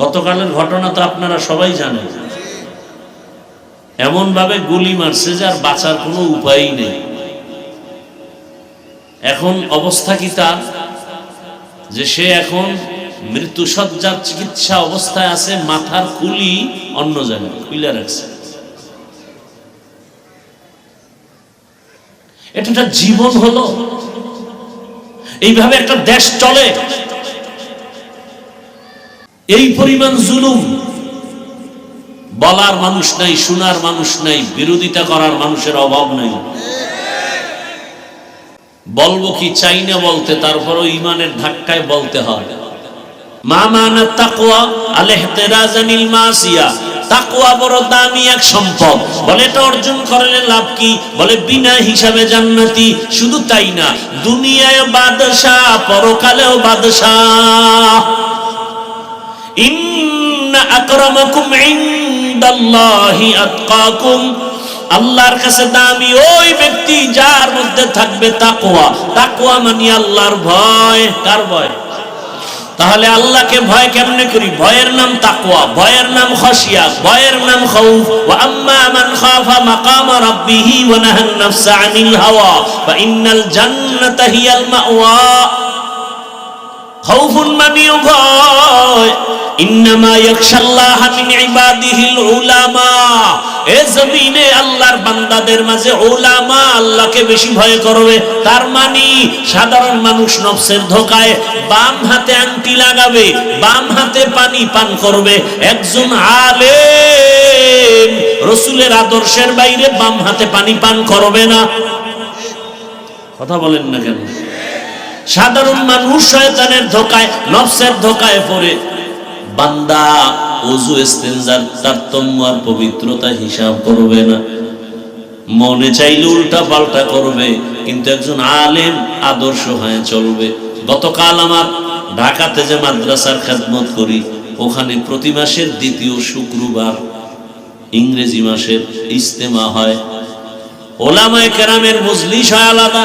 গতকালের ঘটনা তো আপনারা সবাই জানেন। এমন ভাবে গুলি মারছে যে আর বাঁচার কোনো উপায়ই নেই। এখন অবস্থা কি তার? যে সে এখন মৃত্যুসজ্জার চিকিৎসা অবস্থায় আছে, মাথার কুলি অন্য জায়গায়, খুলে রাখছে। এটা জীবন হলো। এইভাবে একটা দেশ চলে। এই পরিমাণ জুলুম। বলার মানুষ নাই, শোনার মানুষ নাই, বিরোধিতা করার মানুষের অভাব নাই। বলব কি চাই না বলতে, তারপরও ইমানের ধাক্কায় বলতে হয়। শুধু তাই না, দুনিয়ায় বাদশাহ, পরকালেও বাদশাহ। ইন্না আকরামাকুম ইনদাল্লাহি আতকাকুম। আল্লাহর কাছে দামি ওই ব্যক্তি যার মধ্যে থাকবে তাকওয়া। তাকওয়া মানে আল্লাহর ভয়। কার ভয়? তাহলে আল্লাহকে ভয় কেমনে করি? ভয়ের নাম তাকওয়া, ভয়ের নাম খসিয়া ভয়ের নাম খাউফ। ওয়া আম্মা মান খাফা মাকাম রাব্বিহি ওয়া নাহান নাফসা আনিল হাওয়া। ফা ইন্নাল জান্নাতা হিয়াল মাওয়া। খাউফুন মানিও ভয় ইন্নামা ইয়াখশাল্লাহ মিন ইবাদিহিল উলামা। এ জমিনে আল্লাহর বান্দাদের মাঝে উলামা আল্লাহকে বেশি ভয় করবে। তার মানে সাধারণ মানুষ নফসের ধোকায় বাম হাতে আংটি লাগাবে, বাম হাতে পানি পান করবে। একজন আলেম রসুলের আদর্শের বাইরে বাম হাতে পানি পান করবে না। কথা বলেন না কেন? সাধারণ মানুষ শয়তানের ধোকায়, নফসের ধোকায় পড়ে। বান্দা অজু ইস্তেনজার তারতম্য আর পবিত্রতা হিসাব করবে না। মনে চাইলে উল্টা পাল্টা করবে, কিন্তু একজন আলেম আদর্শ হয়ে চলবে। গতকাল আমার ঢাকাতে যে মাদ্রাসার খেদমত করি, ওখানে প্রতি মাসের দ্বিতীয় শুক্রবার ইংরেজি মাসের ইস্তেমা হয়। ওলামায় কেরামের মজলিস হয় আলাদা।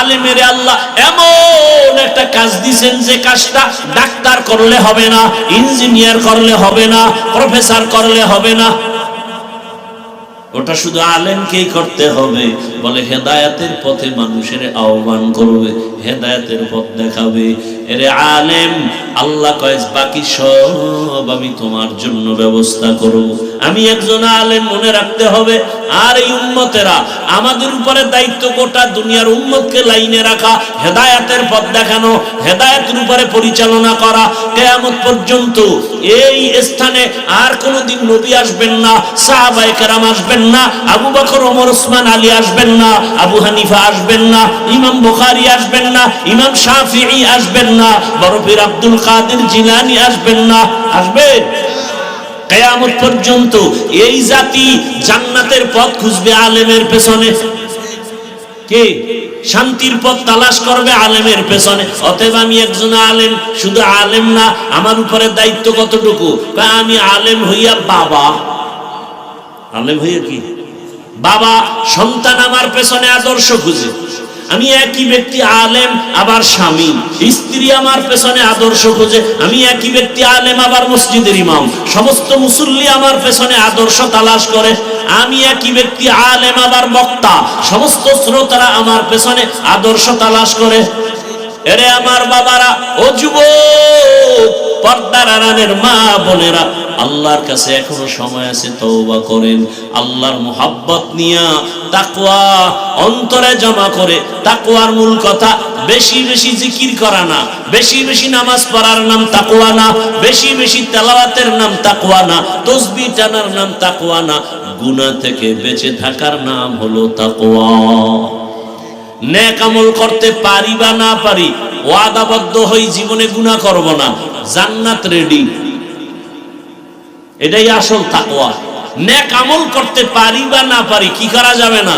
আলেমের আল্লাহ এমন একটা কাজ দিছেন যে কাজটা ডাক্তার করলে হবে না, ইঞ্জিনিয়ার করলে হবে না, প্রফেসর করলে হবে না। ওটা শুধু আলেমকেই করতে হবে। বলে হেদায়াতের পথে মানুষের আহ্বান করবে, হেদায়াতের পথ দেখাবে। এরে আলেম, আল্লাহ কয়েস, বাকি সব আমি তোমার জন্য ব্যবস্থা করব। আমি একজন আলেম, মনে রাখতে হবে, আর এই উম্মতেরা আমাদের উপরে দায়িত্ব গোটা দুনিয়ার উম্মতকে লাইনে রাখা, হেদায়াতের পথ দেখানো হেদায়াতের উপরে পরিচালনা করা। কেয়ামত পর্যন্ত এই স্থানে আর কোনোদিন নবী আসবেন না, সাহাবায়ে কেরাম আসবেন না, আবু বকর, ওমর, ওসমান, আলী আসবেন না, আবু হানিফা আসবেন না, ইমাম বুখারী আসবেন না, ইমাম শাফিঈ আসবেন না বরফির আব্দুল কাদের জিলানী আসবেন না। আসবেন কেয়ামত পর্যন্ত এই জাতি জান্নাতের পথ খুঁজবে আলেমের পেছনে। কে? শান্তির পথ তালাশ করবে আলেমের পেছনে। অতএব আমি একজন আলেম, শুধু আলেম না, আমার উপরে দায়িত্ব কতটুকু? আমি আলেম হইয়া বাবা। আলেম হইয়া কি? বাবা সন্তান আমার পেছনে আদর্শ খুঁজে। আমি একই ব্যক্তি আলেম, আবার স্বামী। স্ত্রী আমার পেছনে আদর্শ খোঁজে, আমি একই ব্যক্তি আলেম, আবার মসজিদের ইমাম। সমস্ত মুসল্লি আমার পেছনে আদর্শ তালাশ করে, আমি একই ব্যক্তি আলেম, আবার বক্তা। সমস্ত শ্রোতারা আমার পেছনে আদর্শ তালাশ করে। এরে আমার বাবারা, ও যুবক, পর্দার আড়ালের মা বোনেরা আল্লাহর কাছে এখনও সময় আছে তওবা করেন। আল্লাহর মোহাব্বত নিয়া তাকওয়া অন্তরে জমা করে, তাকওয়ার মূল কথা বেশি বেশি জিকির করা না, বেশি বেশি নামাজ পড়ার নাম তাকওয়া না, বেশি বেশি তেলাওয়াতের নাম তাকওয়া না, তসবিহ টানার নাম তাকওয়া না, গুনাহ থেকে বেঁচে থাকার নাম হলো তাকওয়া। নেক আমল করতে পারি বা না পারি, ওয়াদাবদ্ধ হই জীবনে গুনাহ করব না, জান্নাত রেডি এটাই আসল তাকওয়া। নেক আমল করতে পারি বা না পারি, কি করা যাবে না?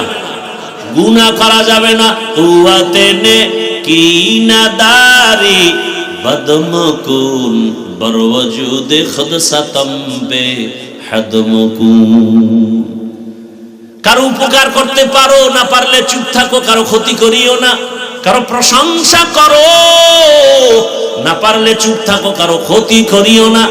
গুনা করা যাবে না। কুয়াতে নে কি না দারি বদমকুন বরওজুদ খুদ সতম বে হদমকুন। কারও উপকার করতে পারো, না পারলে চুপ থাকো, কারও ক্ষতি করিও না। কারও প্রশংসা করো, না পারলে চুপ থাকো, কারও ক্ষতি করিও না।